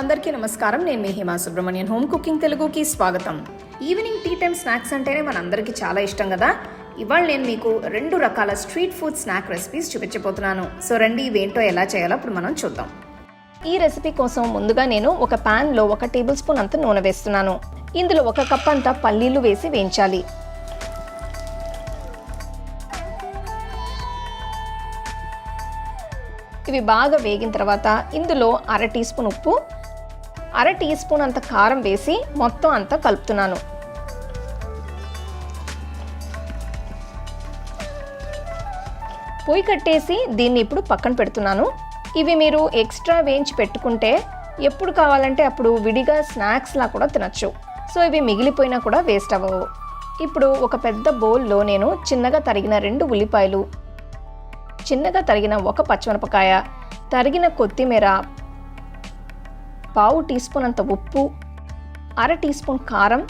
అందరికీ నమస్కారం. నేను మీ హిమా సుబ్రహ్మణ్యన్ హోమ్ కుకింగ్ తెలుగుకి స్వాగతం. ఈవినింగ్ టీ టైం స్నాక్స్ అంటేనే మనందరికీ చాలా ఇష్టం కదా? ఇవాళ నేను మీకు రెండు రకాల స్ట్రీట్ ఫుడ్ స్నాక్ రెసిపీస్ చూపించబోతున్నాను. సో రండి ఇవేంటో ఎలా చేయాలో ఇప్పుడు మనం చూద్దాం. ఈ రెసిపీ కోసం ముందుగా నేను ఒక ప్యాన్లో ఒక టేబుల్ స్పూన్ అంత నూనె వేస్తున్నాను. ఇందులో ఒక కప్ అంతా పల్లీలు వేసి వేయించాలి. ఇవి బాగా వేగిన తర్వాత ఇందులో అర టీ స్పూన్ ఉప్పు అర టీ స్పూన్ అంత కారం వేసి మొత్తం అంతా కలుపుతున్నాను. పొయ్యి కట్టేసి దీన్ని ఇప్పుడు పక్కన పెడుతున్నాను. ఇవి మీరు ఎక్స్ట్రా వేయించి పెట్టుకుంటే ఎప్పుడు కావాలంటే అప్పుడు విడిగా స్నాక్స్లా కూడా తినచ్చు. సో ఇవి మిగిలిపోయినా కూడా వేస్ట్ అవ్వవు. ఇప్పుడు ఒక పెద్ద బౌల్లో నేను చిన్నగా తరిగిన రెండు ఉల్లిపాయలు చిన్నగా తరిగిన ఒక పచ్చిమిరపకాయ తరిగిన కొత్తిమీర పావు టీ స్పూన్ అంత ఉప్పు అర టీ స్పూన్ కారం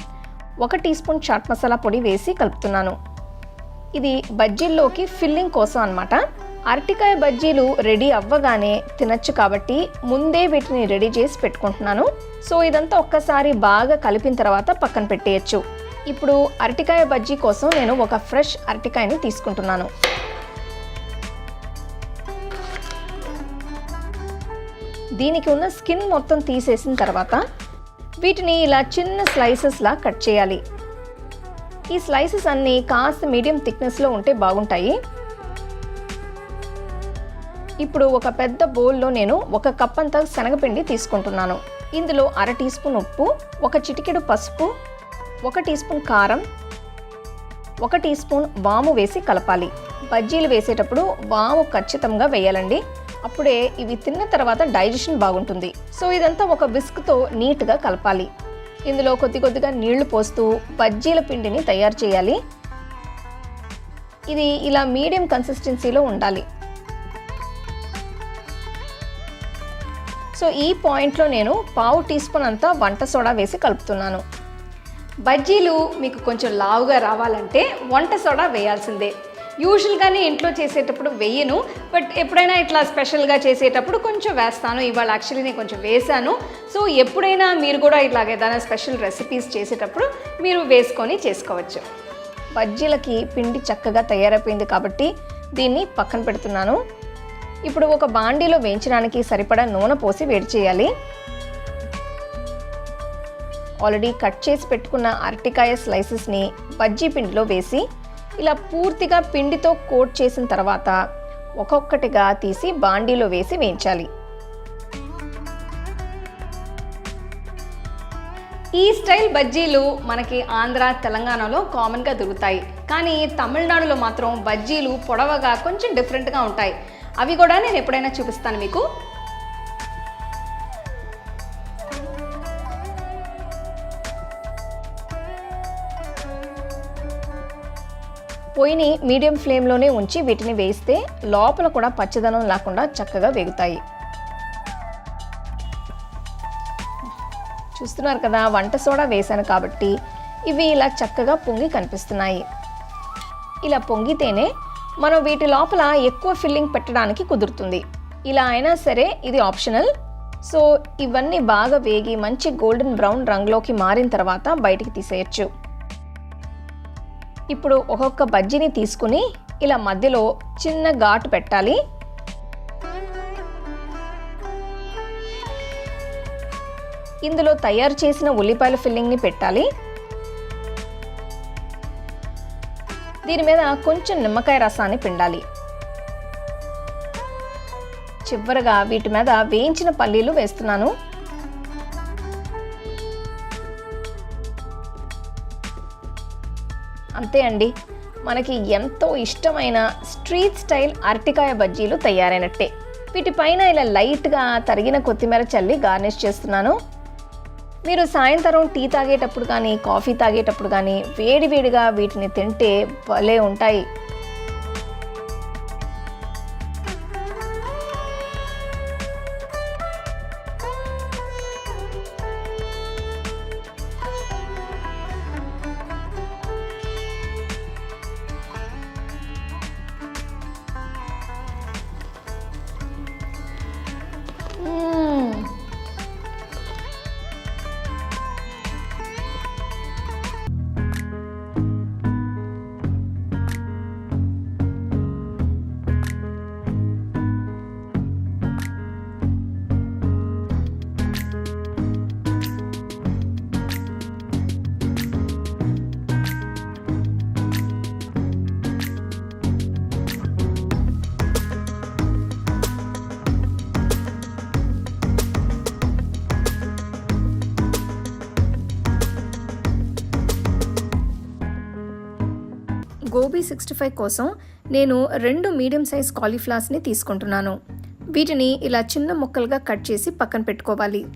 ఒక టీ స్పూన్ చాట్ మసాలా పొడి వేసి కలుపుతున్నాను. ఇది బజ్జీల్లోకి ఫిల్లింగ్ కోసం అనమాట అరటికాయ బజ్జీలు రెడీ అవ్వగానే తినచ్చు కాబట్టి ముందే వీటిని రెడీ చేసి పెట్టుకుంటున్నాను. సో ఇదంతా ఒక్కసారి బాగా కలిపిన తర్వాత పక్కన పెట్టేయచ్చు. ఇప్పుడు అరటికాయ బజ్జీ కోసం నేను ఒక ఫ్రెష్ అరటికాయని తీసుకుంటున్నాను. దీనికి ఉన్న స్కిన్ మొత్తం తీసేసిన తర్వాత వీటిని ఇలా చిన్న స్లైసెస్లా కట్ చేయాలి. ఈ స్లైసెస్ అన్నీ కాస్త మీడియం థిక్నెస్లో ఉంటే బాగుంటాయి. ఇప్పుడు ఒక పెద్ద బౌల్లో నేను ఒక కప్ అంత శనగపిండి తీసుకుంటున్నాను. ఇందులో అర టీ స్పూన్ ఉప్పు ఒక చిటికెడు పసుపు ఒక టీ స్పూన్ కారం ఒక టీ స్పూన్ వాము వేసి కలపాలి. బజ్జీలు వేసేటప్పుడు వాము ఖచ్చితంగా వేయాలండి. అప్పుడే ఇవి తిన్న తర్వాత డైజెషన్ బాగుంటుంది. సో ఇదంతా ఒక విస్క్తో నీట్గా కలపాలి. ఇందులో కొద్ది కొద్దిగా నీళ్ళు పోస్తూ బజ్జీల పిండిని తయారు చేయాలి. ఇది ఇలా మీడియం కన్సిస్టెన్సీలో ఉండాలి. సో ఈ పాయింట్లో నేను పావు టీ స్పూన్ అంతా వంట సోడా వేసి కలుపుతున్నాను. బజ్జీలు మీకు కొంచెం లావుగా రావాలంటే వంట సోడా వేయాల్సిందే. యూజువల్గానే ఇంట్లో చేసేటప్పుడు వేయను బట్ ఎప్పుడైనా ఇట్లా స్పెషల్గా చేసేటప్పుడు కొంచెం వేస్తాను. ఇవాళ యాక్చువల్లీ నేను కొంచెం వేసాను సో ఎప్పుడైనా మీరు కూడా ఇట్లాగ ఏదైనా స్పెషల్ రెసిపీస్ చేసేటప్పుడు మీరు వేసుకొని చేసుకోవచ్చు. బజ్జీలకి పిండి చక్కగా తయారైపోయింది కాబట్టి దీన్ని పక్కన పెడుతున్నాను. ఇప్పుడు ఒక బాండీలో వేయించడానికి సరిపడా నూనె పోసి వేడి చేయాలి. ఆల్రెడీ కట్ చేసి పెట్టుకున్న అరటికాయ స్లైసెస్ని బజ్జీ పిండిలో వేసి ఇలా పూర్తిగా పిండితో కోట్ చేసిన తర్వాత ఒక్కొక్కటిగా తీసి బాండీలో వేసి వేయించాలి. ఈ స్టైల్ బజ్జీలు మనకి ఆంధ్ర తెలంగాణలో కామన్గా దొరుకుతాయి. కానీ తమిళనాడులో మాత్రం బజ్జీలు పొడవగా కొంచెం డిఫరెంట్గా ఉంటాయి. అవి కూడా నేను ఎప్పుడైనా చూపిస్తాను మీకు. పొయ్యిని మీడియం ఫ్లేమ్లోనే ఉంచి వీటిని వేస్తే లోపల కూడా పచ్చదనం లేకుండా చక్కగా వేగుతాయి. చూస్తున్నారు కదా వంట సోడా వేశాను కాబట్టి ఇవి ఇలా చక్కగా పొంగి కనిపిస్తున్నాయి. ఇలా పొంగితేనే మనం వీటి లోపల ఎక్కువ ఫిల్లింగ్ పెట్టడానికి కుదురుతుంది. ఇలా అయినా సరే ఇది ఆప్షనల్. సో ఇవన్నీ బాగా వేగి మంచి గోల్డెన్ బ్రౌన్ రంగులోకి మారిన తర్వాత బయటికి తీసేయచ్చు. ఇప్పుడు ఒక్కొక్క బజ్జీని తీసుకుని ఇలా మధ్యలో చిన్న ఘాటు పెట్టాలి. ఇందులో తయారు చేసిన ఉల్లిపాయల ఫిల్లింగ్ని పెట్టాలి. దీని మీద కొంచెం నిమ్మకాయ రసాన్ని పిండాలి. చివరగా వీటి మీద వేయించిన పల్లీలు వేస్తున్నాను. అంతే అండి. మనకి ఎంతో ఇష్టమైన స్ట్రీట్ స్టైల్ అరటికాయ బజ్జీలు తయారైనట్టే. వీటిపైన ఇలా లైట్గా తరిగిన కొత్తిమీర చల్లి గార్నిష్ చేస్తున్నాను. మీరు సాయంత్రం టీ తాగేటప్పుడు కానీ కాఫీ తాగేటప్పుడు కానీ వేడివేడిగా వీటిని తింటే భలే ఉంటాయి. గోబీ సిక్స్టీ ఫైవ్ కోసం నేను రెండు మీడియం సైజ్ కాలీఫ్లవర్స్ని తీసుకుంటున్నాను. వీటిని ఇలా చిన్న ముక్కలుగా కట్ చేసి పక్కన పెట్టుకోవాలి.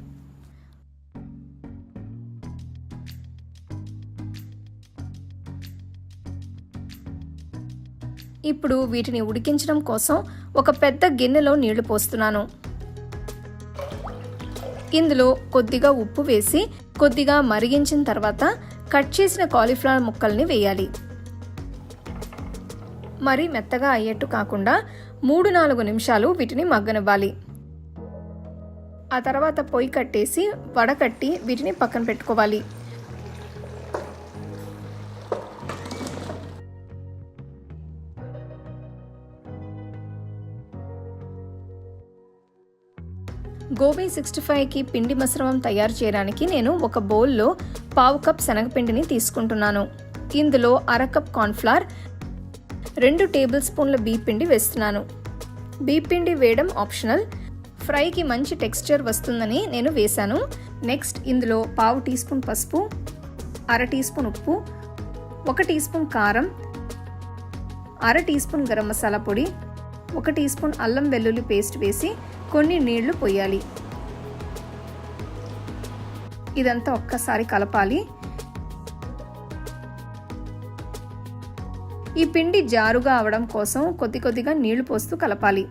ఇప్పుడు వీటిని ఉడికించడం కోసం ఒక పెద్ద గిన్నెలో నీళ్ళు పోస్తున్నాను. ఇందులో కొద్దిగా ఉప్పు వేసి కొద్దిగా మరిగించిన తర్వాత కట్ చేసిన కాలీఫ్లవర్ ముక్కల్ని వేయాలి. మరి మెత్తగా అయ్యేట్టు కాకుండా మూడు నాలుగు నిమిషాలు వీటిని మగ్గనివ్వాలి. ఆ తర్వాత పొయ్యి కట్టేసి వడకట్టి వీటిని పక్కన పెట్టుకోవాలి. గోబీ సిక్స్టీ ఫైవ్కి పిండి మిశ్రమం తయారు చేయడానికి నేను ఒక బౌల్లో పావు కప్ శనగపిండిని తీసుకుంటున్నాను. ఇందులో అర కప్ కార్న్ఫ్లవర్ రెండు టేబుల్ స్పూన్ల బీపిండి వేస్తున్నాను. బీప్ పిండి వేయడం ఆప్షనల్. ఫ్రైకి మంచి టెక్స్చర్ వస్తుందని నేను వేశాను. నెక్స్ట్ ఇందులో పావు టీ స్పూన్ పసుపు అర టీ స్పూన్ ఉప్పు ఒక టీ స్పూన్ కారం అర టీ స్పూన్ గరం మసాలా పొడి ఒక టీ స్పూన్ అల్లం వెల్లుల్లి పేస్ట్ వేసి కొన్ని నీళ్ళు పోయాలి. ఇదంతా ఒక్కసారి కలపాలి. ఈ పిండి జారుగా అవడం కోసం కొద్ది కొద్దిగా నీళ్ళు పోస్తూ కలపాలి.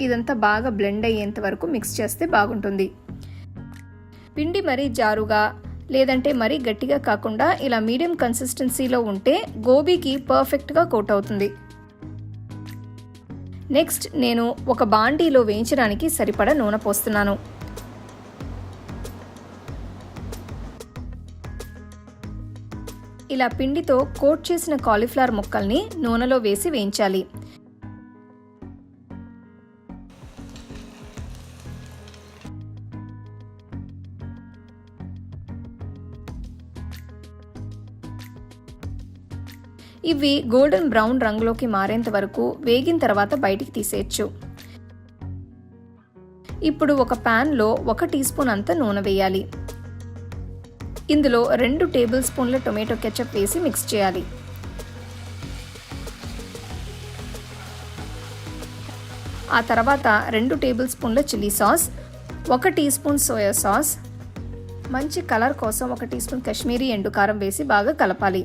ఇదంతా బాగా బ్లెండ్ అయ్యేంత వరకు మిక్స్ చేస్తే బాగుంటుంది. పిండి మరీ జారుగా లేదంటే మరీ గట్టిగా కాకుండా ఇలా మీడియం కన్సిస్టెన్సీలో ఉంటే గోబీకి పర్ఫెక్ట్గా కోట్ అవుతుంది నెక్స్ట్ నేను ఒక బాండీలో వేయించడానికి సరిపడా నూనె పోస్తున్నాను. ఇలా పిండితో కోట్ చేసిన కాలీఫ్లవర్ ముక్కల్ని నూనెలో వేసి వేయించాలి. ఇవి గోల్డెన్ బ్రౌన్ రంగులోకి మారేంత వరకు వేగిన తర్వాత బయటికి తీసేయచ్చు. ఇప్పుడు ఒక ప్యాన్లో ఒక టీ స్పూన్ అంత నూనె వేయాలి. ఇందులో రెండు టేబుల్ స్పూన్ల టొమాటో కెచప్ వేసి మిక్స్ చేయాలి. ఆ తర్వాత రెండు టేబుల్ స్పూన్ల చిల్లీ సాస్ ఒక టీ స్పూన్ సోయా సాస్ మంచి కలర్ కోసం ఒక టీ స్పూన్ కాశ్మీరీ ఎండు కారం వేసి బాగా కలపాలి.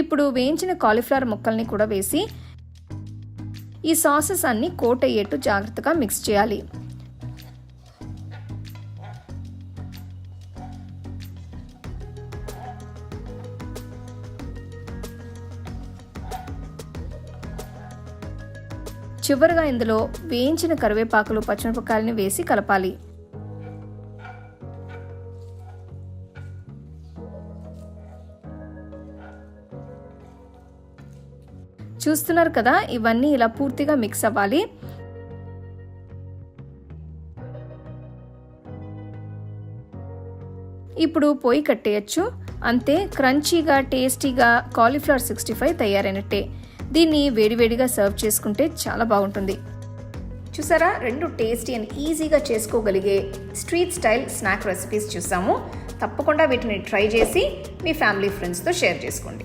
ఇప్పుడు వేయించిన కాలీఫ్లవర్ ముక్కల్ని కూడా వేసి ఈ సాసెస్ అన్ని కోట్ అయ్యేట్టు జాగ్రత్తగా మిక్స్ చేయాలి. చివరిగా ఇందులో వేయించిన కరివేపాకులు పచ్చిమిరపకాయలని వేసి కలపాలి. చూస్తున్నారు కదా ఇవన్నీ ఇలా పూర్తిగా మిక్స్ అవ్వాలి. ఇప్పుడు పొయ్యి కట్టేయచ్చు. అంతే క్రంచీగా టేస్టీగా కాలీఫ్లవర్ సిక్స్టీ ఫైవ్ తయారైనట్టే. దీన్ని వేడివేడిగా సర్వ్ చేసుకుంటే చాలా బాగుంటుంది. చూసారా? రెండు టేస్టీ అండ్ ఈజీగా చేసుకోగలిగే స్ట్రీట్ స్టైల్ స్నాక్ రెసిపీస్ చూసాము. తప్పకుండా వీటిని ట్రై చేసి మీ ఫ్యామిలీ ఫ్రెండ్స్తో షేర్ చేసుకోండి.